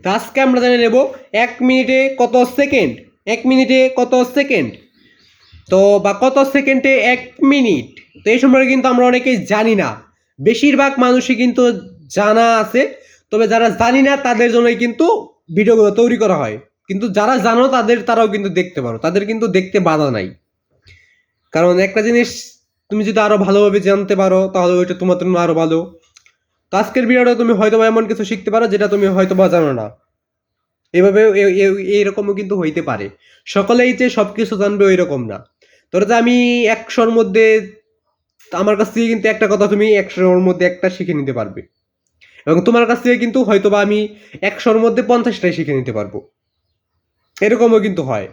তো আজকে আমরা জেনে নেব এক মিনিটে কত সেকেন্ড এক মিনিটে কত সেকেন্ড তো বা কত সেকেন্ডে এক মিনিট? তো এই সম্পর্কে কিন্তু আমরা অনেকেই জানি না। বেশিরভাগ মানুষই কিন্তু জানা আছে, তবে যারা জানি না, তাদের জন্যই কিন্তু ভিডিওগুলো তৈরি করা হয়। কিন্তু যারা জানো, তাদের, তারাও কিন্তু দেখতে পারো। তাদের কিন্তু দেখতে বাধা নাই। কারণ একটা জিনিস তুমি যদি আরও ভালোভাবে জানতে পারো, তাহলে ওইটা তোমার জন্য আরও ভালো। তো আজকের ভিডিওটা তুমি হয়তো বা এমন কিছু শিখতে পারো যেটা তুমি হয়তো বা জানো না। এভাবে এইরকমও কিন্তু হইতে পারে। সকলেই যে সব কিছু জানবে ওই রকম না। ধরো যে আমি একশোর মধ্যে, আমার কাছ থেকে কিন্তু একটা কথা তুমি একশোর মধ্যে একটা শিখে নিতে পারবে। এবং তোমার কাছ থেকে কিন্তু হয়তো বা আমি একশোর মধ্যে পঞ্চাশটাই শিখে নিতে পারব। এরকমও কিন্তু হয়।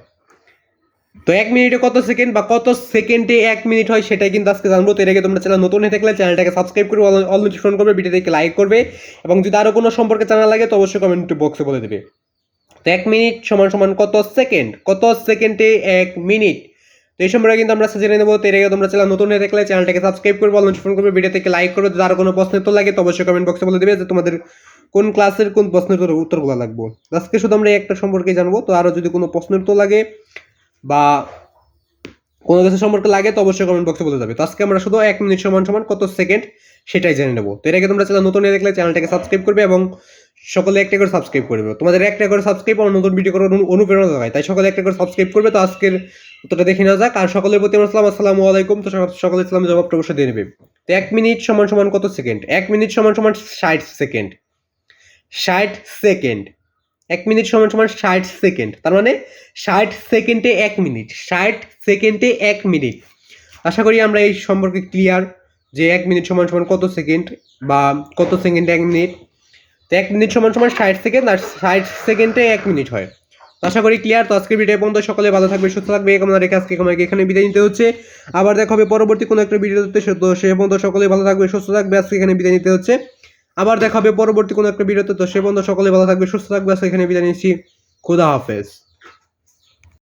তো এক মিনিটে কত সেকেন্ড বা কত সেকেন্ডে এক মিনিট হয় সেটাই কিন্তু আজকে জানব। তো এর আগে তোমরা চ্যানেল নতুন হয়ে থাকলে চ্যানেলটাকে সাবস্ক্রাইব করে অল নোটিফিকেশন করবে ভিডিওটাকে লাইক করবে এবং যদি আরও কোনো সম্পর্কে জানা লাগে তো অবশ্যই কমেন্ট বক্সে বলে দেবে। তো এক মিনিট সমান সমান কত সেকেন্ড? কত সেকেন্ডে এক মিনিট? তো এই সম্পর্কে কিন্তু আমরা জেনে নেব। তো এর আগে তোমরা চ্যানেল নতুন হয়ে থাকলে চ্যানেলটাকে সাবস্ক্রাইব করবে অল নোটিফিকেশন করবে ভিডিওটাকে লাইক করবে। যদি আরও কোনো প্রশ্ন তো লাগে তো অবশ্যই কমেন্ট বক্সে বলে দেবে যে তোমাদের কোন ক্লাসের কোন প্রশ্নের উত্তর- উত্তরগুলো লাগবো। আজকে শুধু আমরা একটা সম্পর্কে জানব। তো আরও যদি কোনো প্রশ্নের তো লাগে বা কোনো কিছু সম্পর্কে লাগে তো অবশ্যই কমেন্ট বক্সে বলে যাবে। তো আজকে আমরা শুধু এক মিনিট সমান সমান কত সেকেন্ড সেটাই জেনে নেব। তো এর আগে তোমরা চ্যানেল নতুন দেখলে চ্যানেলটাকে সাবস্ক্রাইব করবে এবং সকলে একটা করে সাবস্ক্রাইব করবে তোমাদের একটা করে সাবস্ক্রাইব আর নতুন ভিডিও করার অনুপ্রেরণা দেয় তাই সকলে একটা করে সাবস্ক্রাইব করবে। তো আজকের উত্তরটা দেখে নেওয়া যাক। আর সকলের প্রতি আমার সালাম। আসসালামু আলাইকুম। তো সকলে ইসলাম জবাবটা অবশ্যই দিয়ে নেবে। তো এক মিনিট সমান সমান কত সেকেন্ড এক মিনিট সমান সমান ষাট সেকেন্ড ষাট সেকেন্ড এক মিনিট সমান সমান ষাট সেকেন্ড। তার মানে ষাট সেকেন্ডে এক মিনিট, ষাট সেকেন্ডে এক মিনিট। আশা করি আমরা এই সম্পর্কে ক্লিয়ার যে এক মিনিট সমান সমান কত সেকেন্ড বা কত সেকেন্ডে এক মিনিট। তো এক মিনিট সমান সমান ষাট সেকেন্ড আর ষাট সেকেন্ডে এক মিনিট হয়। তো আশা করি ক্লিয়ার তো আজকের ভিডিও পর্যন্ত সকলে ভালো থাকবে সুস্থ থাকবে কামনা রেখে আজকে আমাকে এখানে বিদায় নিতে হচ্ছে। আবার দেখা হবে পরবর্তী কোনো একটা ভিডিওতে তো। সে পর্যন্ত সকলে ভালো থাকবে সুস্থ থাকবে আজকে এখানে বিদায় নিতে হচ্ছে। আবার দেখা হবে পরবর্তী কোনো একটা ভিডিওতে তো। সে বন্ধু সকলে ভালো থাকবে, সুস্থ থাকবে। আজকে এখানে বিদায় নিচ্ছি। খুদা হাফেজ।